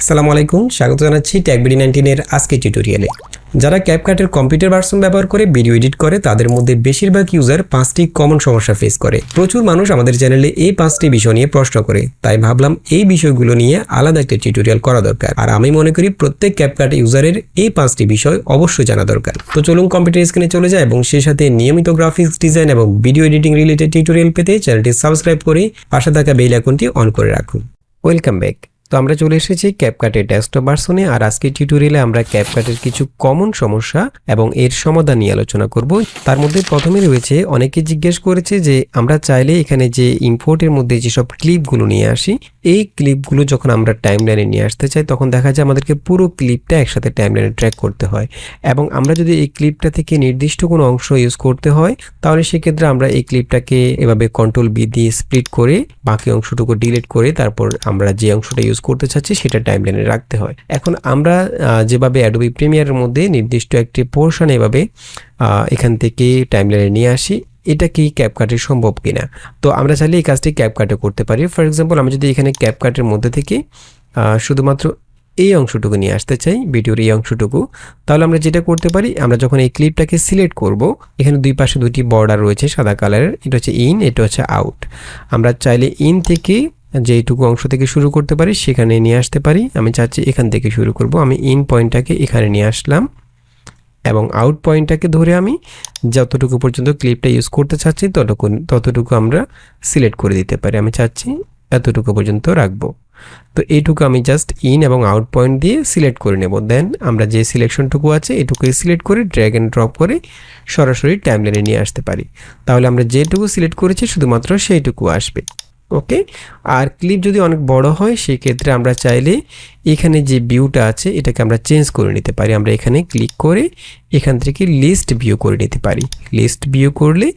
আসসালামু আলাইকুম, স্বাগত জানাচ্ছি ট্যাগবিডি নাইনটিনের আজকে টিউটোরিয়ালে যারা ক্যাপকাটের কম্পিউটার ভার্সন ব্যবহার করে ভিডিও এডিট করে, তাদের মধ্যে বেশিরভাগ ইউজার পাঁচটি কমন সমস্যা ফেস করে। প্রচুর মানুষ আমাদের চ্যানেলে এই পাঁচটি বিষয় নিয়ে প্রশ্ন করে। তাই ভাবলাম এই বিষয়গুলো নিয়ে আলাদা একটা টিউটোরিয়াল করা দরকার। আর আমি মনে করি প্রত্যেক ক্যাপকাট ইউজারের এই পাঁচটি বিষয় অবশ্যই জানা দরকার। তো চলুন কম্পিউটার স্ক্রিনে চলে যায় এবং সেই সাথে নিয়মিত গ্রাফিক্স ডিজাইন এবং ভিডিও এডিটিং রিলেটেড টিউটোরিয়াল পেতে চ্যানেলটি সাবস্ক্রাইব করে পাশে থাকা বেল আইকনটি অন করে রাখুন। ওয়েলকাম ব্যাক তো আমরা চলে এসেছি ক্যাপকাটের ডেস্কটপ ভার্সনে আর আজকে টিউটোরিয়ালে আমরা ক্যাপকাটের কিছু কমন সমস্যা এবং এর সমাধান নিয়ে আলোচনা করব। তার মধ্যে প্রথমে রয়েছে, অনেকে জিজ্ঞেস করেছে যে আমরা চাইলে এখানে যে ইম্পোর্টের মধ্যে যেসব ক্লিপগুলো নিয়ে আসি, এই ক্লিপগুলো যখন আমরা টাইমলাইনে নিয়ে আসতে চাই, তখন দেখা যায় আমাদেরকে পুরো ক্লিপটা একসাথে টাইমলাইনে ট্র্যাক করতে হয়। এবং আমরা যদি এই ক্লিপটা থেকে নির্দিষ্ট কোনো অংশ ইউজ করতে হয়, তাহলে সেক্ষেত্রে আমরা এই ক্লিপটাকে এভাবে কন্ট্রোল বি দিয়ে স্প্লিট করে বাকি অংশটুকু ডিলিট করে তারপর আমরা যে অংশটা ইউজ করতে চাচ্ছি সেটা টাইমলাইনে রাখতে হয়। এখন আমরা যেভাবে অ্যাডোবি প্রিমিয়ারের মধ্যে নির্দিষ্ট একটি পোর্শন এভাবে এখান থেকে টাইমলাইনে নিয়ে আসি, এটা কি ক্যাপকাটে সম্ভব কিনা? তো আমরা চাইলে এই কাজটি ক্যাপকাটে করতে পারি। ফর এক্সাম্পল আমি যদি এখানে ক্যাপকাটের মধ্যে থেকে শুধুমাত্র এই অংশটুকু নিয়ে আসতে চাই, ভিডিওর এই অংশটুকু, তাহলে আমরা যেটা করতে পারি, আমরা যখন এই ক্লিপটাকে সিলেক্ট করব, এখানে দুই পাশে দুটি বর্ডার রয়েছে সাদা কালারের এটা হচ্ছে ইন এটা হচ্ছে আউট আমরা চাইলে ইন থেকে যেইটুকু অংশ থেকে শুরু করতে পারি, সেখানে নিয়ে আসতে পারি। আমি চাচ্ছি এখান থেকে শুরু করব। আমি ইন পয়েন্টটাকে এখানে নিয়ে আসলাম এবং আউট পয়েন্টটাকে ধরে আমি যতটুকু পর্যন্ত ক্লিপটা ইউজ করতে চাচ্ছি ততটুকু ততটুকু আমরা সিলেক্ট করে দিতে পারি। আমি চাচ্ছি এতটুকু পর্যন্ত রাখব। তো এইটুকু আমি জাস্ট ইন এবং আউট পয়েন্ট দিয়ে সিলেক্ট করে নেব। দেন আমরা যে সিলেকশনটুকু আছে এটুকু সিলেক্ট করে, ড্র্যাগ অ্যান্ড ড্রপ করে সরাসরি টাইমলাইনে নিয়ে আসতে পারি। তাহলে আমরা যেটুকু সিলেক্ট করেছি, শুধুমাত্র সেইটুকু আসবে। ওকে? আর ক্লিপ যদি অনেক বড় হয় সেই ক্ষেত্রে আমরা চাইলে এখানে যে ভিউটা আছে এটাকে আমরা চেঞ্জ করে নিতে পারি। আমরা এখানে ক্লিক করে এখান থেকে লিস্ট ভিউ করে নিতে পারি। লিস্ট ভিউ করলে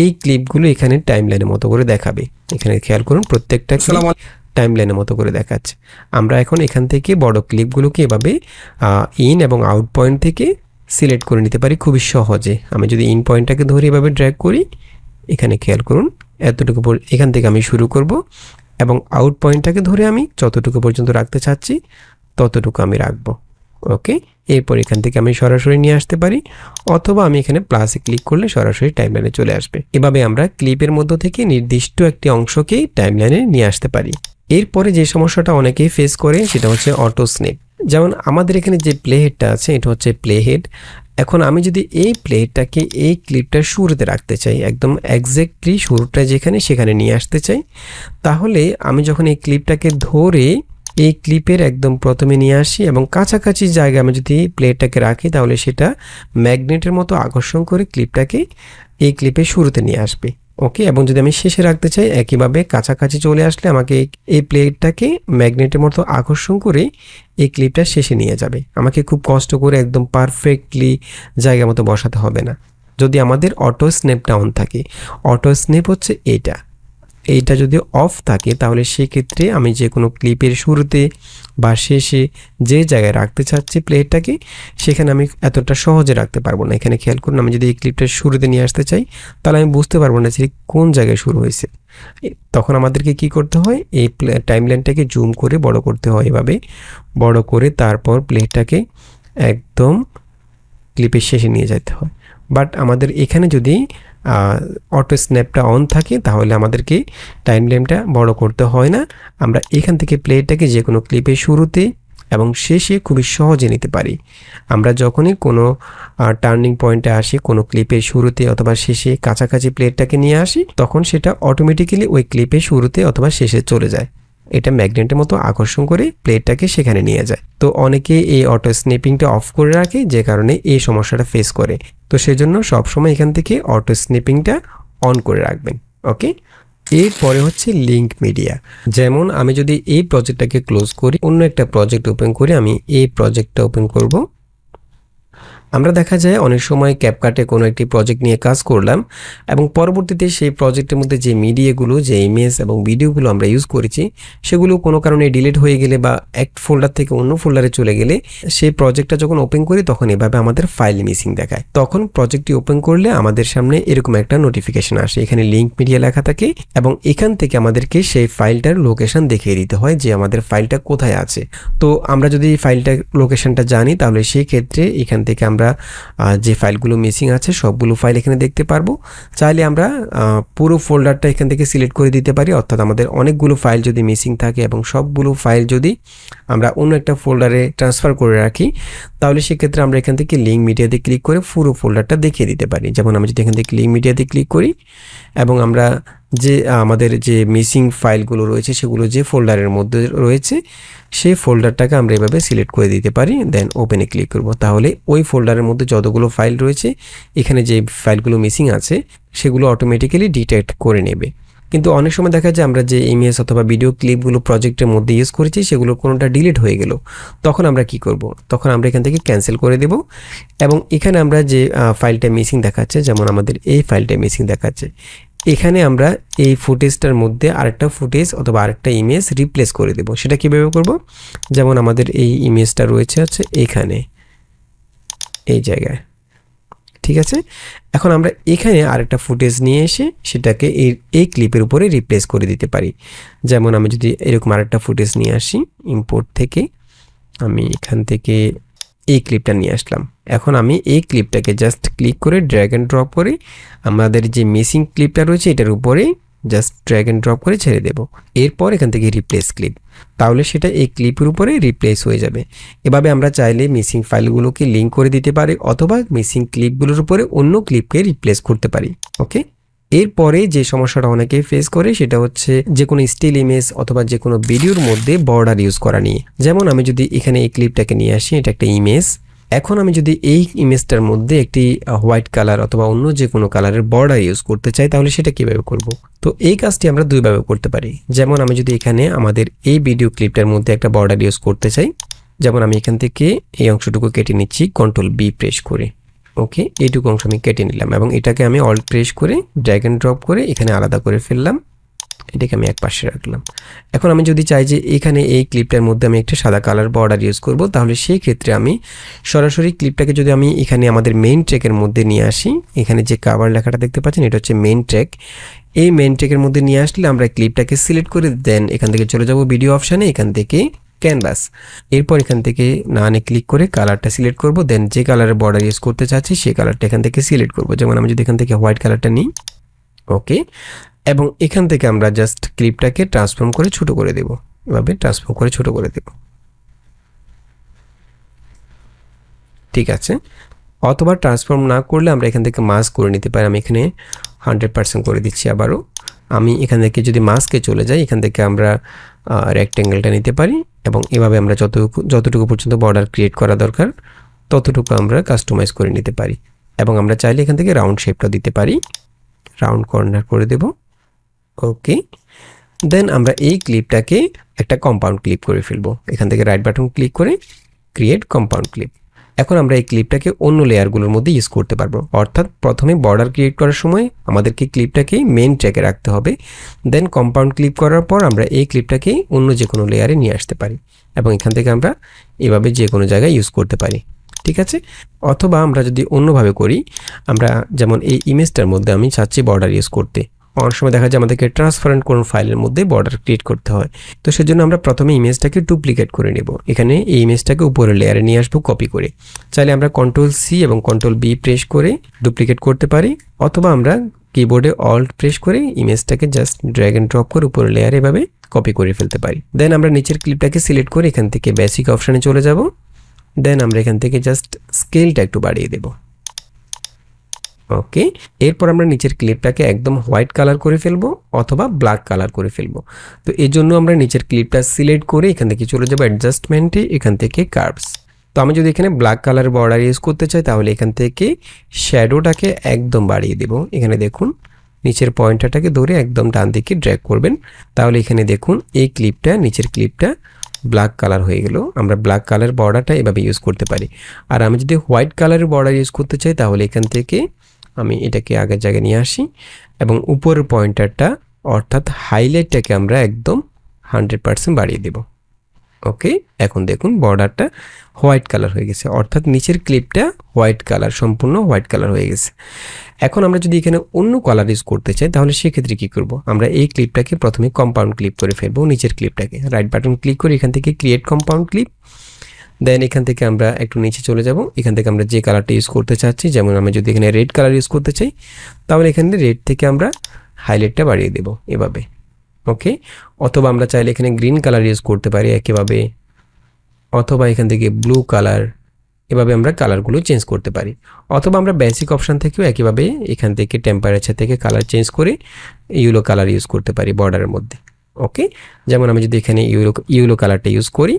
এই ক্লিপগুলো এখানে টাইমলাইনের মতো করে দেখাবে। এখানে খেয়াল করুন প্রত্যেকটা টাইমলাইনের মতো করে দেখাচ্ছে। আমরা এখন এখান থেকে বড় ক্লিপগুলোকে এভাবে ইন এবং আউট পয়েন্ট থেকে সিলেক্ট করে নিতে পারি খুবই সহজে। আমি যদি ইন পয়েন্টটাকে ধরে এভাবে ড্র্যাগ করি এখানে খেয়াল করুন এতটুকু এখান থেকে আমি শুরু করব এবং আউট পয়েন্টটাকে ধরে আমি যতটুকু পর্যন্ত রাখতে চাচ্ছি, ততটুকু আমি রাখব। ওকে এরপর এখান থেকে আমি সরাসরি নিয়ে আসতে পারি, অথবা আমি এখানে প্লাসে ক্লিক করলে সরাসরি টাইমলাইনে চলে আসবে। এভাবে আমরা ক্লিপের মধ্য থেকে নির্দিষ্ট একটি অংশকে টাইমলাইনে নিয়ে আসতে পারি। এরপরে যে সমস্যাটা অনেকেই ফেস করে, সেটা হচ্ছে অটো স্নেপ যেমন আমাদের এখানে যে প্লে হেডটা আছে, এটা হচ্ছে প্লে হেড এখন আমি যদি এই প্লেটটাকে এই ক্লিপটা শুরুতে রাখতে চাই, একদম একজ্যাক্টলি শুরুটা যেখানে সেখানে নিয়ে আসতে চাই, তাহলে আমি যখন এই ক্লিপটাকে ধরে এই ক্লিপের একদম প্রথমে নিয়ে আসি এবং কাছাকাছি জায়গায় আমি যদি প্লেটটাকে রাখি, তাহলে সেটা ম্যাগনেটের মতো আকর্ষণ করে ক্লিপটাকে এই ক্লিপের শুরুতে নিয়ে আসবে। ওকে, এবং যদি আমি শেষে রাখতে চাই, একইভাবে কাছাকাছি চলে আসলে আমাকে এই- প্লেটটাকে ম্যাগনেটের মতো আকর্ষণ করে এই ক্লিপটা শেষে নিয়ে যাবে। আমাকে খুব কষ্ট করে একদম পারফেক্টলি জায়গা মতো বসাতে হবে না। যদি আমাদের অটো স্নেপ ডাউন থাকে অটো স্নেপ হচ্ছে এইটা এইটা যদি অফ থাকে, তাহলে সেক্ষেত্রে আমি যে কোনো ক্লিপের শুরুতে বা শেষে যে জায়গায় রাখতে চাচ্ছি প্লেটটাকে সেখানে আমি এতটা সহজে রাখতে পারব না। এখানে খেয়াল করুন, আমি যদি এই ক্লিপটা শুরুতে নিয়ে আসতে চাই, তাহলে আমি বুঝতে পারব না যে কোন জায়গায় শুরু হয়েছে। তখন আমাদেরকে কি করতে হয়? এই টাইমলাইনটাকে জুম করে বড় করতে হয় এভাবে। বড় করে তারপর প্লেটটাকে একদম ক্লিপের শেষে নিয়ে যেতে হয়। বাট আমাদের এখানে যদি অটো স্ন্যাপটা অন থাকে, তাহলে আমাদেরকে টাইম লেমটা বড় করতে হয় না। আমরা এখান থেকে প্লেটটাকে যে কোনো ক্লিপের শুরুতে এবং শেষে খুবই সহজে নিতে পারি। আমরা যখনই কোনো টার্নিং পয়েন্টে আসি, কোনো ক্লিপের শুরুতে অথবা শেষে কাছাকাছি প্লেটটাকে নিয়ে আসি, তখন সেটা অটোমেটিক্যালি ওই ক্লিপের শুরুতে অথবা শেষে চলে যায়। এটা ম্যাগনেটের মতো আকর্ষণ করে প্লেটটাকে সেখানে নিয়ে যায়। তো অনেকে এই অটো স্নিপিংটা অফ করে রাখে, যে কারণে এই সমস্যাটা ফেস করে। তো সেজন্য সবসময় এখান থেকে অটো স্নিপিংটা অন করে রাখবেন ওকে এরপরে হচ্ছে লিঙ্ক মিডিয়া যেমন আমি যদি এই প্রজেক্টটাকে ক্লোজ করি, অন্য একটা প্রজেক্ট ওপেন করে আমি এই প্রজেক্টটা ওপেন করব। আমরা দেখা যায় অনেক সময় ক্যাপকাটে কোনো একটি প্রজেক্ট নিয়ে কাজ করলাম এবং পরবর্তীতে সেই প্রজেক্টের মধ্যে যে মিডিয়াগুলো, যে ইমেজ এবং ভিডিওগুলো আমরা ইউজ করেছি, সেগুলো কোনো কারণে ডিলিট হয়ে গেলে বা এক ফোল্ডার থেকে অন্য ফোল্ডারে চলে গেলে সেই প্রজেক্টটা যখন ওপেন করি তখন এভাবে আমাদের ফাইল মিসিং দেখায়। তখন প্রজেক্টটি ওপেন করলে আমাদের সামনে এরকম একটা নোটিফিকেশন আসে। এখানে লিঙ্ক মিডিয়া লেখা থাকে এবং এখান থেকে আমাদেরকে সেই ফাইলটার লোকেশন দেখিয়ে দিতে হয় যে আমাদের ফাইলটা কোথায় আছে। তো আমরা যদি ফাইলটার লোকেশনটা জানি তাহলে সেই ক্ষেত্রে এখান থেকে আমরা আহ, যে ফাইলগুলো মিসিং আছে সবগুলো ফাইল এখানে দেখতে পারব। চাইলে আমরা পুরো ফোল্ডারটা এখান থেকে সিলেক্ট করে দিতে পারি। অর্থাৎ আমাদের অনেকগুলো ফাইল যদি মিসিং থাকে এবং সবগুলো ফাইল যদি আমরা অন্য একটা ফোল্ডারে ট্রান্সফার করে রাখি তাহলে সেক্ষেত্রে আমরা এখান থেকে লিঙ্ক মিডিয়াতে ক্লিক করে পুরো ফোল্ডারটা দেখিয়ে দিতে পারি। যেমন আমি যদি এখান থেকে লিঙ্ক মিডিয়াতে ক্লিক করি এবং আমরা যে আমাদের যে মিসিং ফাইলগুলো রয়েছে, সেগুলো যে ফোল্ডারের মধ্যে রয়েছে, সেই ফোল্ডারটাকে আমরা এভাবে সিলেক্ট করে দিতে পারি দেন ওপেনে ক্লিক করব। তাহলে ওই ফোল্ডারের মধ্যে যতগুলো ফাইল রয়েছে, এখানে যে ফাইলগুলো মিসিং আছে, সেগুলো অটোমেটিক্যালি ডিটেক্ট করে নেবে। কিন্তু অনেক সময় দেখা যায় আমরা যে ইমেজ অথবা ভিডিও ক্লিপগুলো প্রজেক্টের মধ্যে ইউজ করেছি, সেগুলো কোনোটা ডিলিট হয়ে গেল, তখন আমরা কি করব? তখন আমরা এখান থেকে ক্যান্সেল করে দেব। এবং এখানে আমরা যে ফাইলটা মিসিং দেখাচ্ছে, যেমন আমাদের এই ফাইলটা মিসিং দেখাচ্ছে এখানে আমরা এই ফুটেজটার মধ্যে আরেকটা ফুটেজ অথবা আরেকটা ইমেজ রিপ্লেস করে দেব। সেটা কীভাবে করব? যেমন আমাদের এই ইমেজটা রয়েছে আছে এখানে, এই জায়গায়। ঠিক আছে? এখন আমরা এখানে আরেকটা ফুটেজ নিয়ে এসে সেটাকে এই এই ক্লিপের উপরে রিপ্লেস করে দিতে পারি। যেমন আমি যদি এরকম আরেকটা ফুটেজ নিয়ে আসি ইম্পোর্ট থেকে, আমি এখান থেকে এই ক্লিপটা নিয়ে আসলাম। এখন আমি এই ক্লিপটাকে জাস্ট ক্লিক করে ড্র্যাগ অ্যান্ড ড্রপ করে আমাদের যে মিসিং ক্লিপটা রয়েছে এটার উপরেই জাস্ট ড্র্যাগ অ্যান্ড ড্রপ করে ছেড়ে দেব। এরপর এখান থেকে রিপ্লেস ক্লিপ তাহলে সেটা এই ক্লিপের উপরে রিপ্লেস হয়ে যাবে। এভাবে আমরা চাইলে মিসিং ফাইলগুলোকে লিঙ্ক করে দিতে পারি অথবা মিসিং ক্লিপগুলোর উপরে অন্য ক্লিপকে রিপ্লেস করতে পারি। ওকে এরপরে যে সমস্যাটা অনেকে ফেস করে সেটা হচ্ছে যে কোনো স্টিল ইমেজ অথবা যে কোনো ভিডিওর মধ্যে বর্ডার ইউজ করা নিয়ে। যেমন আমি যদি এখানে এই ক্লিপটাকে নিয়ে আসি, এটা একটা ইমেজ এখন আমি যদি এই ইমেজটার মধ্যে একটি হোয়াইট কালার অথবা অন্য যে কোনো কালারের বর্ডার ইউজ করতে চাই, তাহলে সেটা কীভাবে করব? তো এই কাজটি আমরা দুইভাবে করতে পারি। যেমন আমি যদি এখানে আমাদের এই ভিডিও ক্লিপটার মধ্যে একটা বর্ডার ইউজ করতে চাই, যেমন আমি এখান থেকে এই অংশটুকু কেটে নিচ্ছি কন্ট্রোল বি প্রেস করে। ওকে, এইটুকু অংশ আমি কেটে নিলাম এবং এটাকে আমি অল প্রেস করে ড্র্যাগ অ্যান্ড ড্রপ করে এখানে আলাদা করে ফেললাম। এটাকে আমি এক পাশে রাখলাম। এখন আমি যদি চাই যে এখানে এই ক্লিপটার মধ্যে আমি একটা সাদা কালার বর্ডার ইউজ করব, তাহলে সেই ক্ষেত্রে আমি সরাসরি ক্লিপটাকে যদি আমি এখানে আমাদের মেইন ট্র্যাকের মধ্যে নিয়ে আসি, এখানে যে কাভার লেখাটা দেখতে পাচ্ছেন, এটা হচ্ছে মেইন ট্র্যাক এই মেইন ট্র্যাকের মধ্যে নিয়ে আসলে আমরা ক্লিপটাকে সিলেক্ট করে দেন এখান থেকে চলে যাব ভিডিও অপশানে এখান থেকে ক্যানভাস এরপর এখান থেকে নানে ক্লিক করে কালারটা সিলেক্ট করব দেন যে কালারের বর্ডার ইউজ করতে চাচ্ছি, সেই কালারটা এখান থেকে সিলেক্ট করব। যেমন আমি যদি এখান থেকে হোয়াইট কালারটা নিই ওকে এবং এখান থেকে আমরা জাস্ট ক্লিপটাকে ট্রান্সফর্ম করে ছোট করে দেব। এভাবে ট্রান্সফর্ম করে ছোট করে দেব। ঠিক আছে? অথবা ট্রান্সফর্ম না করলে আমরা এখান থেকে মাস্ক করে নিতে পারি। আমি এখানে হান্ড্রেড পার্সেন্ট করে দিচ্ছি আবারও। আমি এখান থেকে যদি মাস্কে চলে যাই, এখান থেকে আমরা রেক্টেঙ্গেলটা নিতে পারি এবং এভাবে আমরা যতটুকু যতটুকু পর্যন্ত বর্ডার ক্রিয়েট করা দরকার, ততটুকু আমরা কাস্টমাইজ করে নিতে পারি এবং আমরা চাইলে এখান থেকে রাউন্ড শেপটা দিতে পারি। রাউন্ড কর্নার করে দেব। ওকে দেন আমরা এই ক্লিপটাকে একটা কম্পাউন্ড ক্লিপ করে ফেলব। এখান থেকে রাইট বাটন ক্লিক করে ক্রিয়েট কম্পাউন্ড ক্লিপ এখন আমরা এই ক্লিপটাকে অন্য লেয়ারগুলোর মধ্যে ইউজ করতে পারব। অর্থাৎ প্রথমে বর্ডার ক্রিয়েট করার সময় আমাদেরকে ক্লিপটাকে মেন ট্র্যাকে রাখতে হবে। দেন কম্পাউন্ড ক্লিপ করার পর আমরা এই ক্লিপটাকে অন্য যে কোনো লেয়ারে নিয়ে আসতে পারি এবং এখান থেকে আমরা এভাবে যে কোনো জায়গায় ইউজ করতে পারি। ঠিক আছে? অথবা আমরা যদি অন্যভাবে করি, আমরা যেমন এই ইমেজটার মধ্যে আমি চাচ্ছি বর্ডার ইউজ করতে। অনেক সময় দেখা যায় আমাদেরকে ট্রান্সপারেন্ট কোনো ফাইলের মধ্যে বর্ডার ক্রিয়েট করতে হয়। তো সেজন্য আমরা প্রথমে ইমেজটাকে ডুপ্লিকেট করে নেব। এখানে এই ইমেজটাকে উপরের লেয়ারে নিয়ে আসব কপি করে। চাইলে আমরা কন্ট্রোল সি এবং কন্ট্রোল বি প্রেস করে ডুপ্লিকেট করতে পারি, অথবা আমরা কিবোর্ডে অল্ট প্রেস করে ইমেজটাকে জাস্ট ড্র্যাগ অ্যান্ড ড্রপ করে উপরের লেয়ারে এভাবে কপি করে ফেলতে পারি। দেন আমরা নিচের ক্লিপটাকে সিলেক্ট করে এখান থেকে বেসিক অপশানে চলে যাব। দেন আমরা এখান থেকে জাস্ট স্কেলটা একটু বাড়িয়ে দেব। ওকে? এরপর আমরা নিচের ক্লিপটাকে একদম হোয়াইট কালার করে ফেলব অথবা ব্ল্যাক কালার করে ফেলব। তো এর জন্য আমরা নিচের ক্লিপটা সিলেক্ট করে এখান থেকে চলে যাব অ্যাডজাস্টমেন্টে, এখান থেকে কার্ভস। তো আমি যদি এখানে ব্ল্যাক কালার বর্ডার ইউজ করতে চাই, তাহলে এখান থেকে শ্যাডোটাকে একদম বাড়িয়ে দেব। এখানে দেখুন, নিচের পয়েন্টারটাকে ধরে একদম ডান দিকে ড্র্যাগ করবেন। তাহলে এখানে দেখুন, এই ক্লিপটা, নিচের ক্লিপটা ব্ল্যাক কালার হয়ে গেল। আমরা ব্ল্যাক কালার বর্ডারটা এভাবে ইউজ করতে পারি। আর আমি যদি হোয়াইট কালারের বর্ডার ইউজ করতে চাই, তাহলে এখান থেকে আমি এটাকে আগের জায়গায় নিয়ে আসি এবং উপরের পয়েন্টারটা অর্থাৎ হাইলাইটটাকে আমরা একদম হান্ড্রেড পার্সেন্ট বাড়িয়ে দেব। ওকে? এখন দেখুন বর্ডারটা হোয়াইট কালার হয়ে গেছে। অর্থাৎ নিচের ক্লিপটা হোয়াইট কালার, সম্পূর্ণ হোয়াইট কালার হয়ে গেছে। এখন আমরা যদি এখানে অন্য কালার ইউজ করতে চাই, তাহলে সেক্ষেত্রে কী করব? আমরা এই ক্লিপটাকে প্রথমে কম্পাউন্ড ক্লিপ করে ফেলব, নিচের ক্লিপটাকে। রাইট বাটন ক্লিক করে এখান থেকে ক্রিয়েট কম্পাউন্ড ক্লিপ। দেন এখান থেকে আমরা একটু নিচে চলে যাব। এখান থেকে আমরা যে কালারটা ইউজ করতে চাচ্ছি, যেমন আমি যদি এখানে রেড কালার ইউজ করতে চাই, তাহলে এখানে রেড থেকে আমরা হাইলাইটটা বাড়িয়ে দেব এভাবে। ওকে অথবা আমরা চাইলে এখানে গ্রিন কালার ইউজ করতে পারি একইভাবে অথবা এখান থেকে ব্লু কালার এভাবে আমরা কালারগুলো চেঞ্জ করতে পারি। অথবা আমরা বেসিক অপশান থেকেও একইভাবে এখান থেকে টেম্পারেচার থেকে কালার চেঞ্জ করে ইউলো কালার ইউজ করতে পারি বর্ডারের মধ্যে। ওকে যেমন আমি যদি এখানে ইউলো ইউলো কালারটা ইউজ করি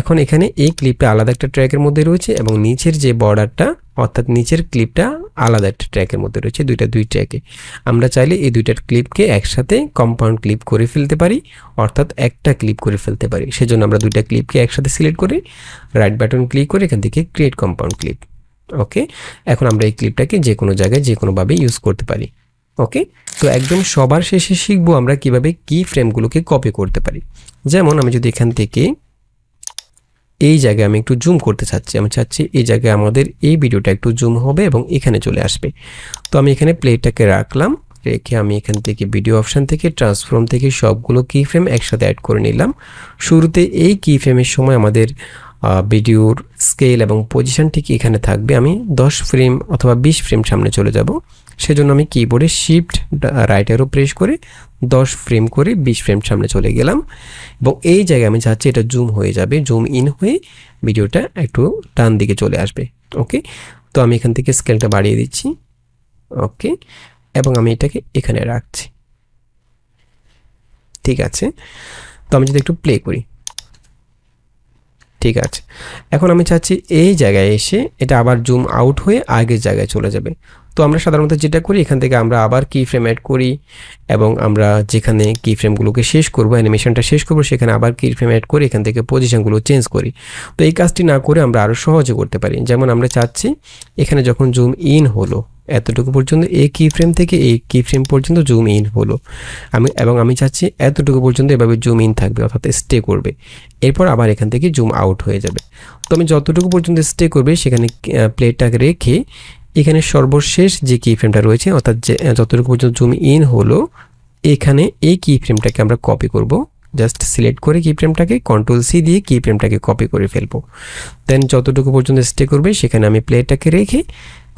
এখন এখানে এই ক্লিপটা আলাদা একটা ট্র্যাকের মধ্যে রয়েছে এবং নিচের যে বর্ডারটা অর্থাৎ নিচের ক্লিপটা আলাদা একটা ট্র্যাকের মধ্যে রয়েছে, দুইটা দুই ট্র্যাকে। আমরা চাইলে এই দুইটার ক্লিপকে একসাথে কম্পাউন্ড ক্লিপ করে ফেলতে পারি, অর্থাৎ একটা ক্লিপ করে ফেলতে পারি। সেজন্য আমরা দুইটা ক্লিপকে একসাথে সিলেক্ট করে রাইট বাটন ক্লিক করে এখান থেকে ক্রিয়েট কম্পাউন্ড ক্লিপ ওকে এখন আমরা এই ক্লিপটাকে যে কোনো জায়গায়, যে কোনোভাবে ইউজ করতে পারি। ওকে তো একদম সবার শেষে শিখব আমরা কীভাবে কি ফ্রেমগুলোকে কপি করতে পারি। যেমন আমি যদি এখান থেকে এই জায়গায় আমি একটু জুম করতে চাচ্ছি। আমি চাচ্ছি এই জায়গায় আমাদের এই ভিডিওটা একটু জুম হবে এবং এখানে চলে আসবে। তো আমি এখানে প্লেটাকে রাখলাম, রেখে আমি এখান থেকে ভিডিও অপশান থেকে ট্রান্সফর্ম থেকে সবগুলো কি ফ্রেম একসাথে অ্যাড করে নিলাম। শুরুতে এই কি ফ্রেমের সময় আমাদের ভিডিওর স্কেল এবং পজিশন ঠিক এখানে থাকবে। আমি 10 ফ্রেম অথবা 20 ফ্রেম সামনে চলে যাব। সেজন্য আমি কিবোর্ডে শিফট রাইটারও প্রেস করে 10 ফ্রেম করে 20 ফ্রেম সামনে চলে গেলাম। এবং এই জায়গায় আমি চাচ্ছি এটা জুম হয়ে যাবে জুম ইন হয়ে ভিডিওটা একটু টান দিকে চলে আসবে। ওকে তো আমি এখান থেকে স্কেলটা বাড়িয়ে দিচ্ছি। ওকে এবং আমি এটাকে এখানে রাখছি। ঠিক আছে? তো আমি যদি একটু প্লে করি। ঠিক আছে। এখন আমি চাচ্ছি এই জায়গায় এসে এটা আবার জুম আউট হয়ে আগের জায়গায় চলে যাবে। তো আমরা সাধারণত যেটা করি, এখান থেকে আমরা আবার কি ফ্রেম অ্যাড করি এবং আমরা যেখানে কি ফ্রেমগুলোকে শেষ করব অ্যানিমেশনটা শেষ করব, সেখানে আবার কি ফ্রেম অ্যাড করে এখান থেকে পজিশনগুলো চেঞ্জ করি। তো এই কাজটি না করে আমরা আরও সহজে করতে পারি। যেমন আমরা চাচ্ছি, এখানে যখন জুম ইন হলো এতটুকু পর্যন্ত এই কি ফ্রেম থেকে এই কি ফ্রেম পর্যন্ত জুম ইন হলো। আমি, এবং আমি চাচ্ছি এতটুকু পর্যন্ত এভাবে জুম ইন থাকবে, অর্থাৎ স্টে করবে। এরপর আবার এখান থেকে জুম আউট হয়ে যাবে। তো আমি যতটুকু পর্যন্ত স্টে করবে, সেখানে প্লেটটাকে রেখে এখানে সর্বশেষ যে কি ফ্রেমটা রয়েছে, অর্থাৎ যে যতটুকু পর্যন্ত জুম ইন হলো, এখানে এই কি ফ্রেমটাকে আমরা কপি করব। জাস্ট সিলেক্ট করে কি ফ্রেমটাকে কন্ট্রোল সি দিয়ে কি ফ্রেমটাকে কপি করে ফেলব। দেন যতটুকু পর্যন্ত স্টে করবে, সেখানে আমি প্লেটটাকে রেখে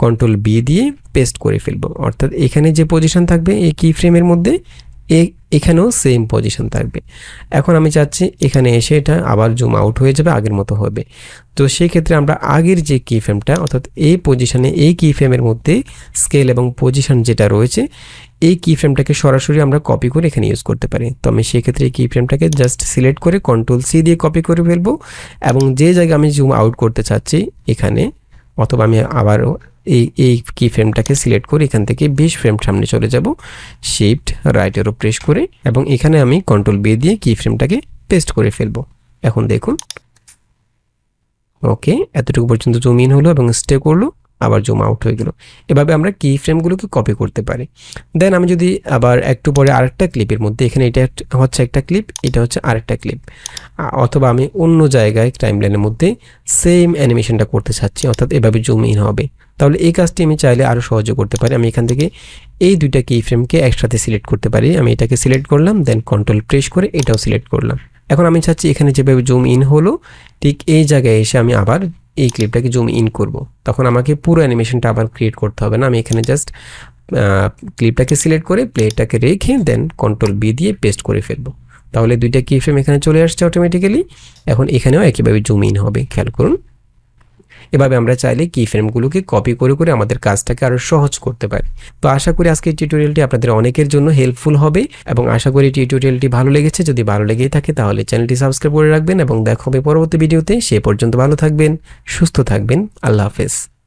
কন্ট্রোল বি দিয়ে পেস্ট করে ফেলব। অর্থাৎ এখানে যে পজিশন থাকবে এই কি ফ্রেমের মধ্যে এখানেও সেম পজিশন থাকবে। এখন আমি চাচ্ছি এখানে এসে এটা আবার জুম আউট হয়ে যাবে, আগের মতো হবে। তো সেই ক্ষেত্রে আমরা আগের যে কি ফ্রেমটা অর্থাৎ এই পজিশনে এই কি ফ্রেমের মধ্যে স্কেল এবং পজিশন যেটা রয়েছে, এই কি ফ্রেমটাকে সরাসরি আমরা কপি করে এখানে ইউজ করতে পারি। তো আমি সেক্ষেত্রে এই কি ফ্রেমটাকে জাস্ট সিলেক্ট করে কন্ট্রোল সি দিয়ে কপি করে ফেলব এবং যে জায়গায় আমি জুম আউট করতে চাচ্ছি, এখানে, অথবা আমি আবারও এই এই কি ফ্রেমটাকে সিলেক্ট করে এখান থেকে বিশ ফ্রেম সামনে চলে যাব শিফট রাইটেরও প্রেস করে, এবং এখানে আমি কন্ট্রোল বি দিয়ে কি ফ্রেমটাকে পেস্ট করে ফেলব। এখন দেখুন ওকে এতটুকু পর্যন্ত জুম ইন হলো এবং স্টে করল, আবার জুম আউট হয়ে গেল। এভাবে আমরা কি ফ্রেমগুলোকে কপি করতে পারি। দেন আমি যদি আবার একটু পরে আরেকটা ক্লিপের মধ্যে, এখানে এটা হচ্ছে একটা ক্লিপ এটা হচ্ছে আরেকটা ক্লিপ অথবা আমি অন্য জায়গায় টাইমলাইনের মধ্যে সেম অ্যানিমেশনটা করতে চাচ্ছি, অর্থাৎ এভাবে জুম ইন হবে। তাহলে এই কাজটি আমি চাইলে আরও সহজে করতে পারি। আমি এখান থেকে এই দুইটা কি ফ্রেমকে একসাথে সিলেক্ট করতে পারি। আমি এটাকে সিলেক্ট করলাম দেন কন্ট্রোল প্রেস করে এটাও সিলেক্ট করলাম। এখন আমি চাচ্ছি এখানে যেভাবে জুম ইন হলো, ঠিক এই জায়গায় এসে আমি আবার এই ক্লিপটাকে জুম ইন করব। তখন আমাকে পুরো অ্যানিমেশনটা আবার ক্রিয়েট করতে হবে না। আমি এখানে জাস্ট ক্লিপটাকে সিলেক্ট করে প্লেটাকে রেখে দেন কন্ট্রোল বি দিয়ে পেস্ট করে ফেলব। তাহলে দুইটা কি ফ্রেম এখানে চলে আসছে অটোমেটিক্যালি এখন এখানেও একইভাবে জুম ইন হবে। খেয়াল করুন। এভাবে আমরা চাইলে কি ফ্রেমগুলোকে কপি করে করে আমাদের কাজটাকে আরও সহজ করতে পারি। তো আশা করি আজকের টিউটোরিয়ালটি আপনাদের অনেকের জন্য হেল্পফুল হবে এবং আশা করি টিউটোরিয়ালটি ভালো লেগেছে। যদি ভালো লেগেই থাকে তাহলে চ্যানেলটি সাবস্ক্রাইব করে রাখবেন এবং দেখা হবে পরবর্তী ভিডিওতে সে পর্যন্ত ভালো থাকবেন, সুস্থ থাকবেন। আল্লাহ হাফেজ।